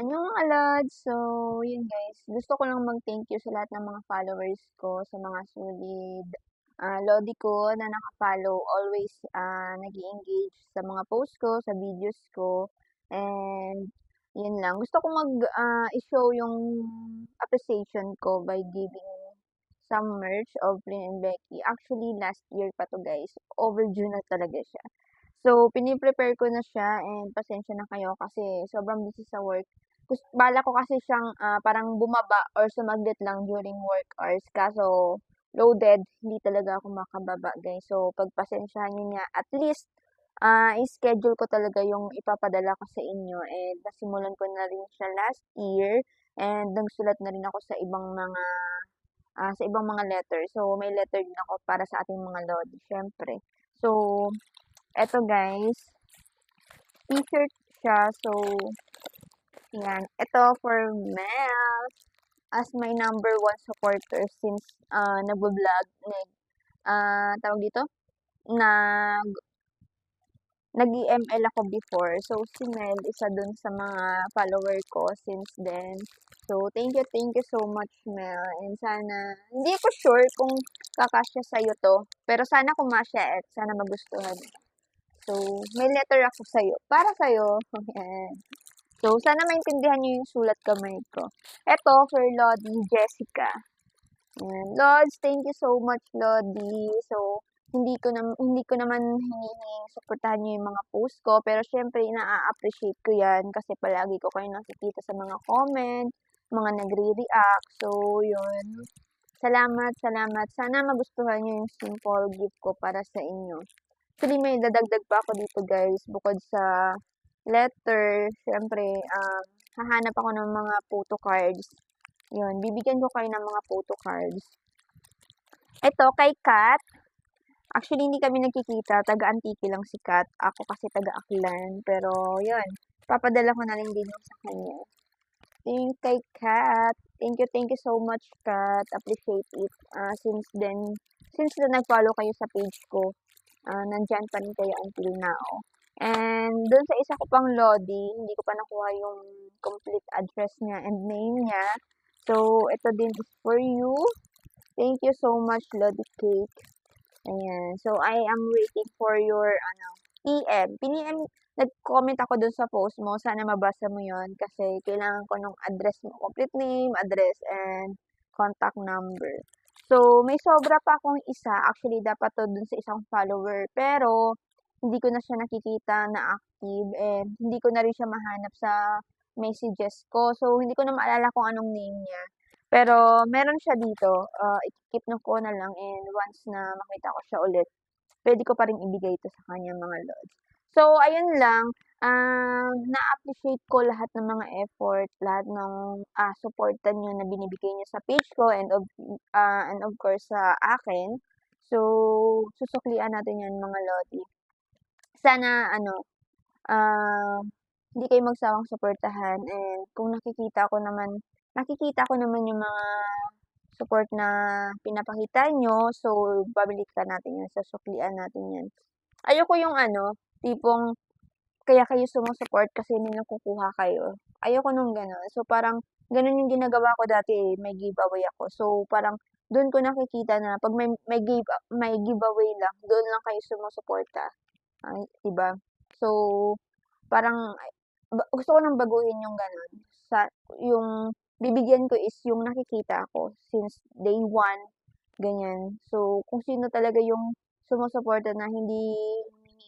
Ano mga lods, so yun guys, gusto ko lang mag-thank you sa lahat ng mga followers ko, sa mga solid ah, lodi ko na naka-follow, always ah, nag engage sa mga post ko, sa videos ko, and yun lang. Gusto ko mag ah, i-show yung appreciation ko by giving some merch of Lynn and Becky. Actually, last year pa to guys. Overdue na talaga siya. So, piniprepare ko na siya and pasensya na kayo kasi sobrang busy sa work. Gusto, bala ko kasi siyang ah, parang bumaba or sumaglit lang during work hours. Kaso, loaded, hindi talaga ako makababa guys. So, pagpasensyahan nyo niya, at least, ah, i-schedule ko talaga yung ipapadala ko sa inyo. And nasimulan ko na rin siya last year. And nagsulat na rin ako sa ibang mga ah, sa ibang mga letter. So, may letter din ako para sa ating mga lodi, syempre. So, eto guys, t-shirt siya. So, yan. Ito for Mel as my number one supporter since uh, nagbo-vlog, nag, uh, tawag dito, nag, nag-EML ako before. So, si Mel, isa dun sa mga follower ko since then. So, thank you, thank you so much, Mel. And sana, hindi ko sure kung kakasya sa'yo to. Pero sana kumasya at sana magustuhan. So, may letter ako sa'yo. Para sa'yo. Ayan. So, sana maintindihan nyo yung sulat kamay ko. Ito, for Lodi Jessica. Ayan. Lods, thank you so much, Lodi. So, hindi ko na hindi ko naman hinihinging suportahan niyo yung mga post ko, pero syempre na-appreciate ko 'yan kasi palagi ko kayo nakikita sa mga comment, mga nagre-react. So, yun. Salamat, salamat. Sana magustuhan niyo yung simple gift ko para sa inyo. Actually, may dadagdag pa ako dito guys, bukod sa letter, syempre, um, hahanap ako ng mga photo cards. Yun, bibigyan ko kayo ng mga photo cards. Ito, kay Kat. Actually, hindi kami nagkikita. Taga-Antiki lang si Kat. Ako kasi taga-Aklan. Pero, yun. Papadala ko na rin din sa kanya. Thank kay Kat. Thank you, thank you so much, Kat. Appreciate it. Uh, since then, since then nag-follow kayo sa page ko, uh, nandyan pa rin kayo until now. And dun sa isa ko pang Lodi, hindi ko pa nakuha yung complete address niya and name niya. So, ito din is for you. Thank you so much, Lodi Cake. Ayan. So, I am waiting for your, ano, PM. PM, nag-comment ako dun sa post mo. Sana mabasa mo yon kasi kailangan ko nung address mo. Complete name, address, and contact number. So, may sobra pa akong isa. Actually, dapat to dun sa isang follower. Pero, hindi ko na siya nakikita na active and hindi ko na rin siya mahanap sa messages ko. So, hindi ko na maalala kung anong name niya. Pero, meron siya dito. Uh, i-keep na ko na lang and once na makita ko siya ulit, pwede ko pa rin ibigay ito sa kanya mga lods. So, ayun lang. Uh, na-appreciate ko lahat ng mga effort, lahat ng uh, supportan nyo na binibigay niyo sa page ko and of, uh, and of course sa akin. So, susuklian natin yan mga lodi. Sana, ano, uh, hindi kayo magsawang suportahan and kung nakikita ko naman nakikita ko naman yung mga support na pinapakita nyo. So, babalikan natin yan. Sasuklian natin yan. Ayoko yung ano, tipong kaya kayo sumusupport kasi may nakukuha kayo. Ayoko nung gano'n. So, parang ganun yung ginagawa ko dati eh. May giveaway ako. So, parang doon ko nakikita na pag may, may, give, may giveaway lang, doon lang kayo sumusuporta. Ay, diba? So, parang gusto ko nang baguhin yung gano'n. Sa, yung bibigyan ko is yung nakikita ko since day one, ganyan. So, kung sino talaga yung sumusuporta na hindi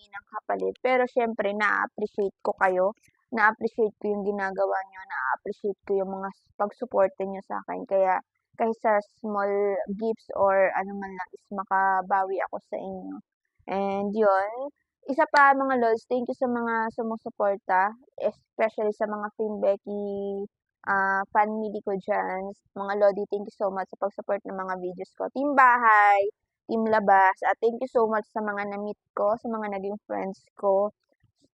humingi ng kapalit. Pero, syempre, na-appreciate ko kayo. Na-appreciate ko yung ginagawa nyo. Na-appreciate ko yung mga pag-suporta nyo sa akin. Kaya, kahit sa small gifts or ano man lang is makabawi ako sa inyo. And yun, isa pa mga lods, thank you sa mga sumusuporta, especially sa mga Team Becky uh, family ko dyan. Mga Lodi, thank you so much sa pag-support ng mga videos ko. Team Bahay, Team Labas, at thank you so much sa mga na-meet ko, sa mga naging friends ko.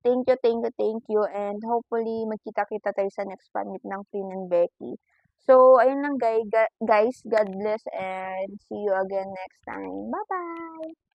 Thank you, thank you, thank you, and hopefully magkita-kita tayo sa next fan meet ng Finn and Becky. So, ayun lang guys, God bless and see you again next time. Bye-bye!